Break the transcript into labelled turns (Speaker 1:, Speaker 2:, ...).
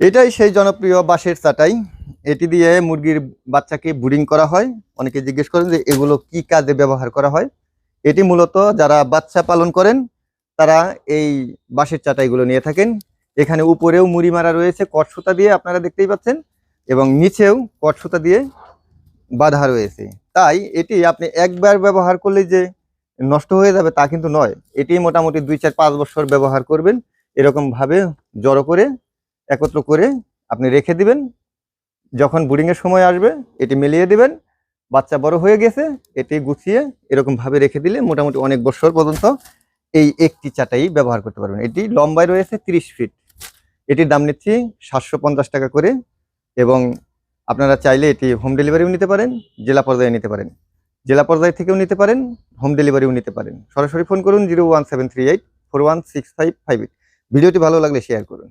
Speaker 1: এটাই সেই জনপ্রিয় বাঁশের চাটাই। এটি দিয়ে মুরগির বাচ্চাকে বুডিং করা হয়। অনেকে জিজ্ঞেস করেন যে এগুলো কি কাজে ব্যবহার করা হয়? এটি মূলত যারা বাচ্চা পালন করেন, তারা এই বাঁশের চাটাইগুলো নিয়ে থাকেন। এখানে উপরেও মুড়ি মারা রয়েছে কট সুতা দিয়ে আপনারা দেখতেই পাচ্ছেন, এবং নিচেও কট সুতা দিয়ে বাঁধা রয়েছে। তাই এটি আপনি একবার ব্যবহার করলে যে নষ্ট হয়ে যাবে তা কিন্তু নয়। এটি মোটামুটি দুই চার পাঁচ বছর ব্যবহার করবেন। এরকম ভাবে জড়ো করে একত্র করে আপনি রেখে দিবেন। যখন বুডিং এর সময় আসবে, এটি মিলিয়ে দিবেন। বাচ্চা বড় হয়ে গেছে, এটি গুছিয়ে এরকম ভাবে রেখে দিলে মোটামুটি অনেক বছর পর্যন্ত এই একটি চাটাই ব্যবহার করতে পারবেন। এটি লম্বায় রয়েছে তিরিশ ফিট এটির দাম নিচ্ছি সাতশো পঞ্চাশ টাকা করে এবং আপনারা চাইলে এটি হোম ডেলিভারিও নিতে পারেন, জেলা পর্যায়ে নিতে পারেন। জেলা পর্যায় থেকেও নিতে পারেন হোম ডেলিভারিও নিতে পারেন। সরাসরি ফোন করুন zero one seven three eight four one six five five eight. ভিডিওটি ভালো লাগলে শেয়ার করুন।